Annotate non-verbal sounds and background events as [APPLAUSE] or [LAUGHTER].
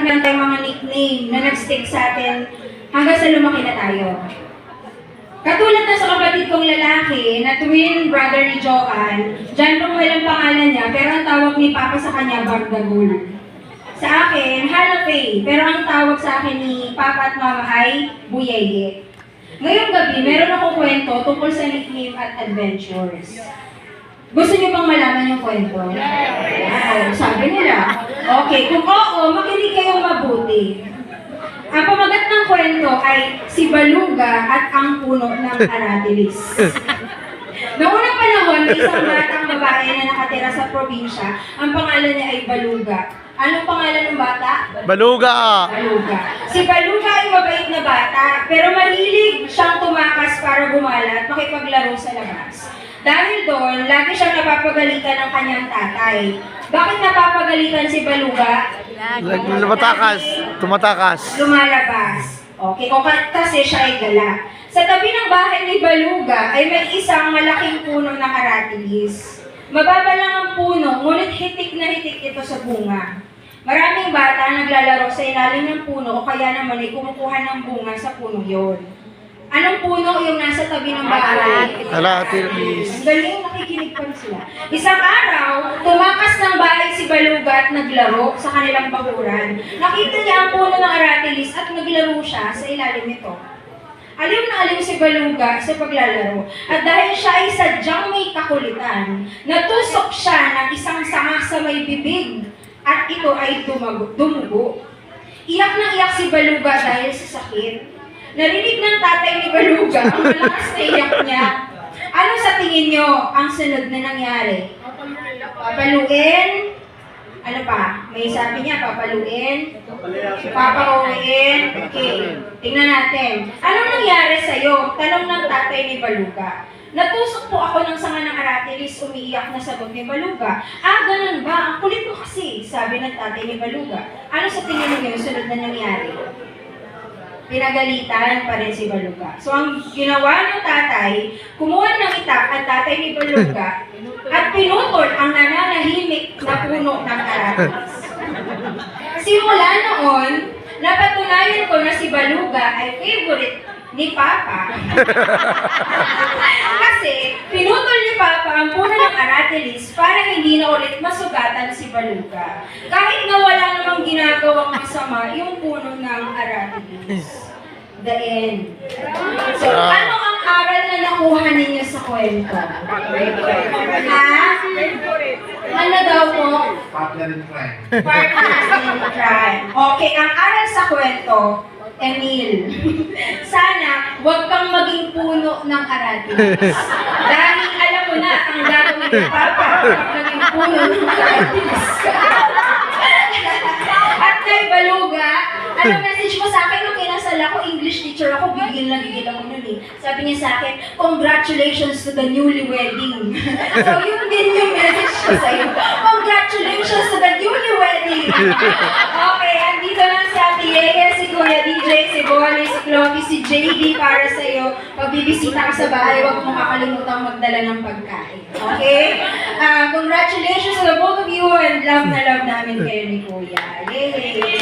lahat meron tayong mga nickname na nag-stick sa atin hanggang sa lumaki na tayo. Katulad na sa kapatid kong lalaki na twin brother ni Joanne, John Romuel ang pangalan niya, pero ang tawag ni Papa sa kanya, Bagdagul. Sa akin, Hanapay, pero ang tawag sa akin ni Papa at Mama ay Buyeye. Ngayong gabi, meron akong kwento tungkol sa nickname at adventures. Gusto niyo bang malaman yung kwento? Wow, sabi nila. Okay, kung oo, makinig kayong mabuti. Ang pamagat ng kwento ay si Baluga at ang puno ng Aratilis. [LAUGHS] Noong unang panahon, may isang batang babae na nakatira sa probinsya. Ang pangalan niya ay Baluga. Anong pangalan ng bata? Baluga! Baluga. Si Baluga ay mabait na bata, pero mahilig siyang tumakas para gumala at makipaglaro sa labas. Dahil doon, lagi siyang napapagalitan ng kanyang tatay. Bakit napapagalitan si Baluga? Lumatakas! Tumatakas! lumalabas. Okay, ka- kasi siya ay gala. Sa tabi ng bahay ni Baluga ay may isang malaking puno ng aratilis. Mababa lang ang puno, ngunit hitik na hitik ito sa bunga. Maraming bata naglalaro sa ilalim ng puno o kaya naman ay kumukuha ng bunga sa puno yon. Anong puno yung nasa tabi ng bahay? Aratilis. Ang galing, nakikinig pa sila. Isang araw, tumakas ng bahay si Baluga at naglaro sa kanilang bakuran. Nakita niya ang puno ng aratilis at naglaro siya sa ilalim nito. Aliw na aliw si Baluga sa paglalaro. At dahil siya ay sadyang may kakulitan, natusok siya ng isang sanga sa may bibig at ito ay dumago, dumugo. Iyak na iyak si Baluga dahil sa sakit. Narinig ng tatay ni Baluga ang malakas na iyak niya. Ano sa tingin niyo ang sunod na nangyari? Papaluin? Ano pa? May sabi niya, papaluin? Papauwiin? Okay. Tingnan natin. Anong nangyari sa'yo? Tanong ng tatay ni Baluga. Natusok po ako ng sanga ng aratilis, umiiyak na sagot ni Baluga. Ah, ganun ba? Ang kulit mo kasi, sabi ng tatay ni Baluga. Ano sa tingin niyo yung sunod na nangyari? pinagalitan pa rin si Baluga. So, ang ginawa ng tatay, kumuha ng itak ang tatay ni Baluga at pinutol ang nananahimik na puno ng aratilis. Simula noon, napatunayan ko na si Baluga ay favorite ni Papa. [LAUGHS] Kasi, pinutol ni Papa ang puno ng aratilis para hindi na ulit masugatan si Baluga. Kahit na wala namang ginagawang masama yung puno ng aratilis. The end. So, ano ang sa kwento? Ha? Ano daw po? Partner in crime. Partners in crime. Okay, ang aral sa kwento, Emil, sana huwag kang maging puno ng aratilis. Dahil alam mo na ang gagawin ni Papa naging puno ng aratilis ka. At kay Baluga, ano message mo sa akin nung kinasal ako, English teacher gigil na gigil ako nun eh. Sabi niya sa akin, congratulations to the newly wedding. [LAUGHS] so yun din yung message ko sa'yo. Congratulations to the newly wedding. [LAUGHS] okay, andito lang Ate Yeye, si Kuya DJ, si Bonnie, si Clocky, si JD para sa'yo. Pag bibisita ka sa bahay, huwag mo makalimutan magdala ng pagkain. Okay? Ah, congratulations to the both of you and love na love namin kayo ni Kuya. Yay! Lang.